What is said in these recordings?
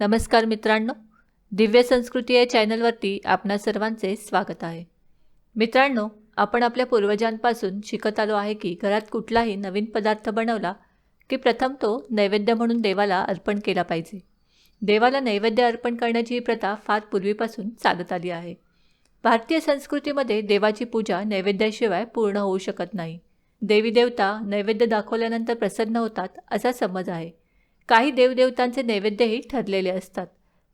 नमस्कार मित्रांनो दिव्य संस्कृती या चॅनलवरती आपणा सर्वांचे स्वागत आहे. मित्रांनो आपण आपल्या पूर्वजांपासून शिकत आलो आहे की घरात कुठलाही नवीन पदार्थ बनवला की प्रथम तो नैवेद्य म्हणून देवाला अर्पण केला पाहिजे. देवाला नैवेद्य अर्पण करण्याची ही प्रथा फार पूर्वीपासून चालत आली आहे. भारतीय संस्कृतीमध्ये देवाची पूजा नैवेद्याशिवाय पूर्ण होऊ शकत नाही. देवी देवता नैवेद्य दाखवल्यानंतर प्रसन्न होतात असा समज आहे. काही देवदेवतांचे नैवेद्यही ठरलेले असतात.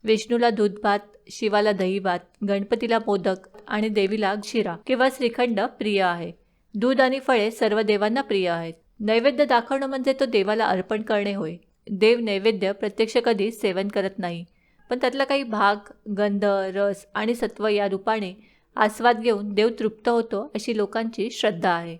विष्णूला दूध भात शिवाला दही भात गणपतीला मोदक आणि देवीला शिरा किंवा श्रीखंड प्रिय आहे. दूध आणि फळे सर्व देवांना प्रिय आहेत. नैवेद्य दाखवणं म्हणजे तो देवाला अर्पण करणे होय. देव नैवेद्य प्रत्यक्ष कधी सेवन करत नाही. पण त्यातला काही भाग गंध रस आणि सत्व या रूपाने आस्वाद घेऊन देव तृप्त होतो अशी लोकांची श्रद्धा आहे.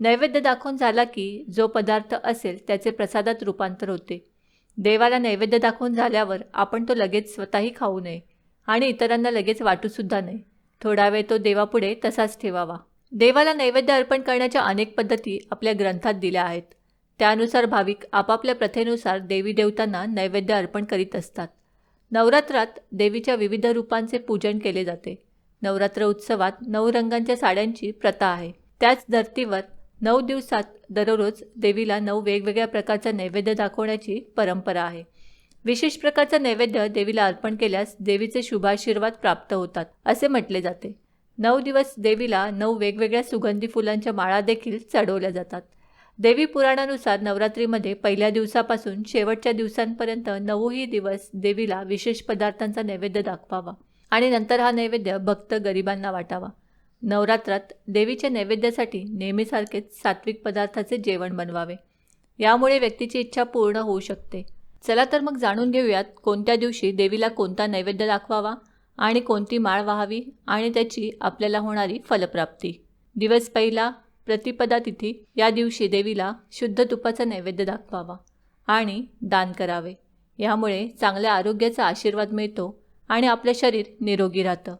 नैवेद्य दाखवून झाला की जो पदार्थ असेल त्याचे प्रसादात रूपांतर होते. देवाला नैवेद्य दाखवून झाल्यावर आपण तो लगेच स्वतःही खाऊ नये आणि इतरांना लगेच वाटूसुद्धा नये. थोडा वेळ तो देवापुढे तसाच ठेवावा. देवाला नैवेद्य अर्पण करण्याच्या अनेक पद्धती आपल्या ग्रंथात दिल्या आहेत. त्यानुसार भाविक आपापल्या प्रथेनुसार देवी देवतांना नैवेद्य अर्पण करीत असतात. नवरात्रात देवीच्या विविध रूपांचे पूजन केले जाते. नवरात्र उत्सवात नऊ रंगांच्या साड्यांची प्रथा आहे. त्याच धर्तीवर नऊ दिवसात दररोज देवीला नऊ वेगवेगळ्या प्रकारचा नैवेद्य दाखवण्याची परंपरा आहे. विशेष प्रकारचा नैवेद्य देवीला अर्पण केल्यास देवीचे शुभाशीर्वाद प्राप्त होतात असे म्हटले जाते. नऊ दिवस देवीला नऊ वेगवेगळ्या सुगंधी फुलांच्या माळा देखील चढवल्या जातात. देवी पुराणानुसार नवरात्रीमध्ये पहिल्या दिवसापासून शेवटच्या दिवसांपर्यंत नऊही दिवस देवीला विशेष पदार्थांचा नैवेद्य दाखवावा आणि नंतर हा नैवेद्य भक्त गरिबांना वाटावा. नवरात्रात देवीच्या नैवेद्यासाठी नेहमीसारखेच सात्विक पदार्थाचे जेवण बनवावे. यामुळे व्यक्तीची इच्छा पूर्ण होऊ शकते. चला तर मग जाणून घेऊयात कोणत्या दिवशी देवीला कोणता नैवेद्य दाखवावा आणि कोणती माळ वाहावी आणि त्याची आपल्याला होणारी फलप्राप्ती. दिवस पहिला प्रतिपदा तिथी या दिवशी देवीला शुद्ध तुपाचा नैवेद्य दाखवावा आणि दान करावे. यामुळे चांगल्या आरोग्याचा आशीर्वाद मिळतो आणि आपले शरीर निरोगी राहतं.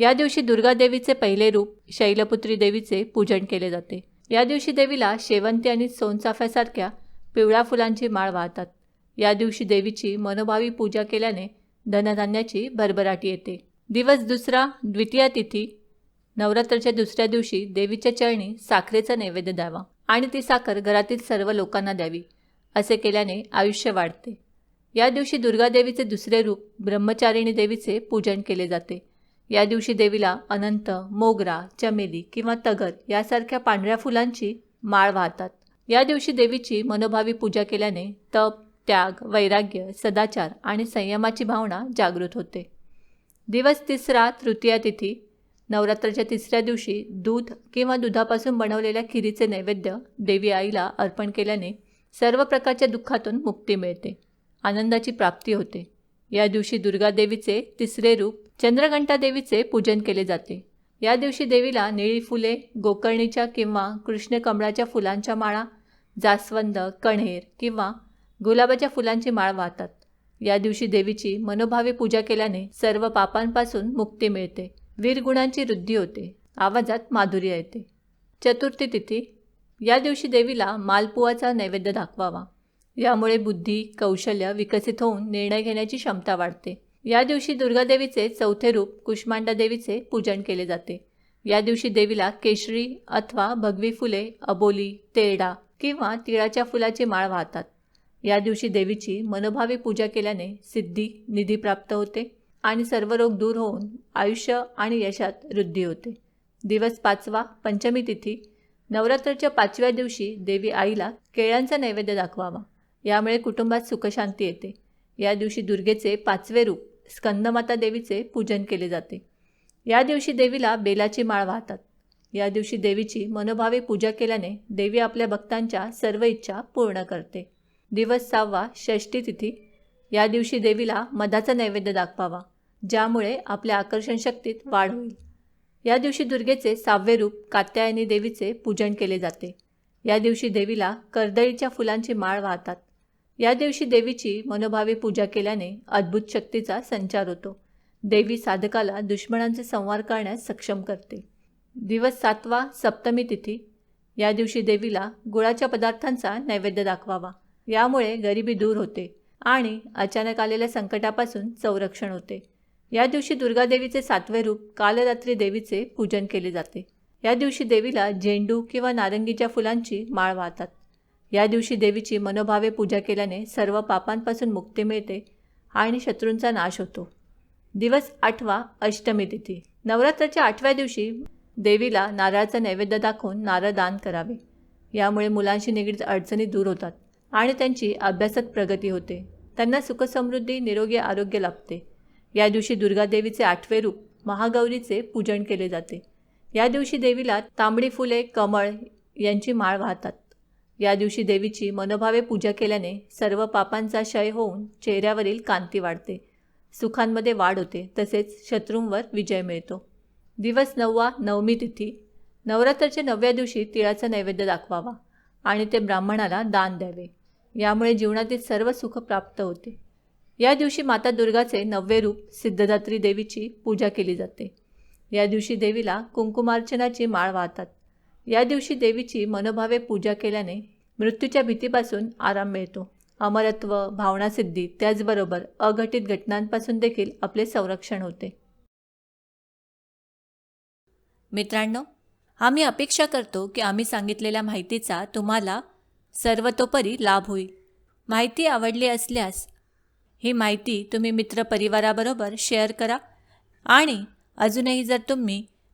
या दिवशी दुर्गादेवीचे पहिले रूप शैलपुत्री देवीचे पूजन केले जाते. या दिवशी देवीला शेवंती आणि सोनचाफ्यासारख्या पिवळ्या फुलांची माळ वाहतात. या दिवशी देवीची मनोभावी पूजा केल्याने धनधान्याची भरभराटी येते. दिवस दुसरा द्वितीया तिथी नवरात्राच्या दुसऱ्या दिवशी देवीच्या चरणी साखरेचा नैवेद्य द्यावा आणि ती साखर घरातील सर्व लोकांना द्यावी असे केल्याने आयुष्य वाढते. या दिवशी दुर्गादेवीचे दुसरे रूप ब्रह्मचारिणी देवीचे पूजन केले जाते. या दिवशी देवीला अनंत मोगरा चमेली किंवा तगर यासारख्या पांढऱ्या फुलांची माळ वाहतात. या दिवशी देवीची मनोभावी पूजा केल्याने तप त्याग वैराग्य सदाचार आणि संयमाची भावना जागृत होते. दिवस तिसरा तृतीया तिथी नवरात्राच्या तिसऱ्या दिवशी दूध किंवा दुधापासून बनवलेल्या खिरीचे नैवेद्य देवी आईला अर्पण केल्याने सर्व प्रकारच्या दुःखातून मुक्ती मिळते. आनंदाची प्राप्ती होते. या दिवशी दुर्गादेवीचे तिसरे रूप चंद्रघंटा देवीचे पूजन केले जाते. या दिवशी देवीला निळी फुले गोकर्णीच्या किंवा कृष्णकमळाच्या फुलांच्या माळा जास्वंद कण्हेर किंवा गुलाबाच्या फुलांची माळ वाहतात. या दिवशी देवीची मनोभावे पूजा केल्याने सर्व पापांपासून मुक्ती मिळते. वीरगुणांची वृद्धी होते. आवाजात माधुर्य येते. चतुर्थी तिथी. या दिवशी देवीला मालपुआचा नैवेद्य दाखवावा. यामुळे बुद्धी कौशल्य विकसित होऊन निर्णय घेण्याची क्षमता वाढते. या दिवशी दुर्गादेवीचे चौथे रूप कुष्मांडा देवीचे पूजन केले जाते. या दिवशी देवीला केशरी अथवा भगवी फुले अबोली तेरडा किंवा तिळाच्या फुलाची माळ वाहतात. या दिवशी देवीची मनोभावी पूजा केल्याने सिद्धी निधी प्राप्त होते आणि सर्व रोग दूर होऊन आयुष्य आणि यशात वृद्धी होते. दिवस पाचवा पंचमी तिथी नवरात्राच्या पाचव्या दिवशी देवी आईला केळ्यांचा नैवेद्य दाखवावा. यामुळे कुटुंबात सुखशांती येते. या दिवशी दुर्गेचे पाचवे रूप स्कंदमाता देवीचे पूजन केले जाते. या दिवशी देवीला बेलाची माळ वाहतात. या दिवशी देवीची मनोभावे पूजा केल्याने देवी आपल्या भक्तांच्या सर्व इच्छा पूर्ण करते. दिवस सहावा षष्ठी तिथी. या दिवशी देवीला मधाचा नैवेद्य दाखवावा ज्यामुळे आपल्या आकर्षण शक्तीत वाढ होईल. या दिवशी दुर्गेचे सहावे रूप कात्यायनी देवीचे पूजन केले जाते. या दिवशी देवीला कर्दळीच्या फुलांची माळ वाहतात. या दिवशी देवीची मनोभावी पूजा केल्याने अद्भुत शक्तीचा संचार होतो. देवी साधकाला दुश्मनांचे संवार करण्यास सक्षम करते. दिवस सातवा सप्तमी तिथी. या दिवशी देवीला गुळाच्या पदार्थांचा नैवेद्य दाखवावा. यामुळे गरिबी दूर होते आणि अचानक आलेल्या संकटापासून संरक्षण होते. या दिवशी दुर्गादेवीचे सातवे रूप कालरात्री देवीचे पूजन केले जाते. या दिवशी देवीला झेंडू किंवा नारंगीच्या फुलांची माळ वाहतात. या दिवशी देवीची मनोभावे पूजा केल्याने सर्व पापांपासून मुक्ती मिळते आणि शत्रूंचा नाश होतो. दिवस आठवा अष्टमी तिथी. नवरात्राच्या आठव्या दिवशी देवीला नारळाचा नैवेद्य दाखवून नारळ दान करावे. यामुळे मुलांशी निगडीत अडचणी दूर होतात आणि त्यांची अभ्यासात प्रगती होते. त्यांना सुखसमृद्धी निरोगी आरोग्य लाभते. या दिवशी दुर्गादेवीचे आठवे रूप महागौरीचे पूजन केले जाते. या दिवशी देवीला तांबडी फुले कमळ यांची माळ वाहतात. या दिवशी देवीची मनोभावे पूजा केल्याने सर्व पापांचा क्षय होऊन चेहऱ्यावरील कांती वाढते. सुखांमध्ये वाढ होते. तसेच शत्रूंवर विजय मिळतो. दिवस नववा नवमी तिथी. नवरात्राच्या नवव्या दिवशी तिळाचा नैवेद्य दाखवावा आणि ते ब्राह्मणाला दान द्यावे. यामुळे जीवनातील सर्व सुख प्राप्त होते. या दिवशी माता दुर्गाचे नववे रूप सिद्धदात्री देवीची पूजा केली जाते. या दिवशी देवीला कुंकुमार्चनाची माळ वाहतात. या दिवशी देवीची मनोभावे पूजा केल्याने मृत्यूच्या भीतीपासून आराम मिळतो. अमरत्व भावनासिद्धी त्याचबरोबर अघटित घटनांपासून देखील आपले संरक्षण होते. मित्रांनो आम्ही अपेक्षा करतो की आम्ही सांगितलेल्या माहितीचा तुम्हाला सर्वतोपरी लाभ होईल. माहिती आवडली असल्यास ही माहिती तुम्ही मित्रपरिवाराबरोबर शेअर करा आणि अजूनही जर तुम्ही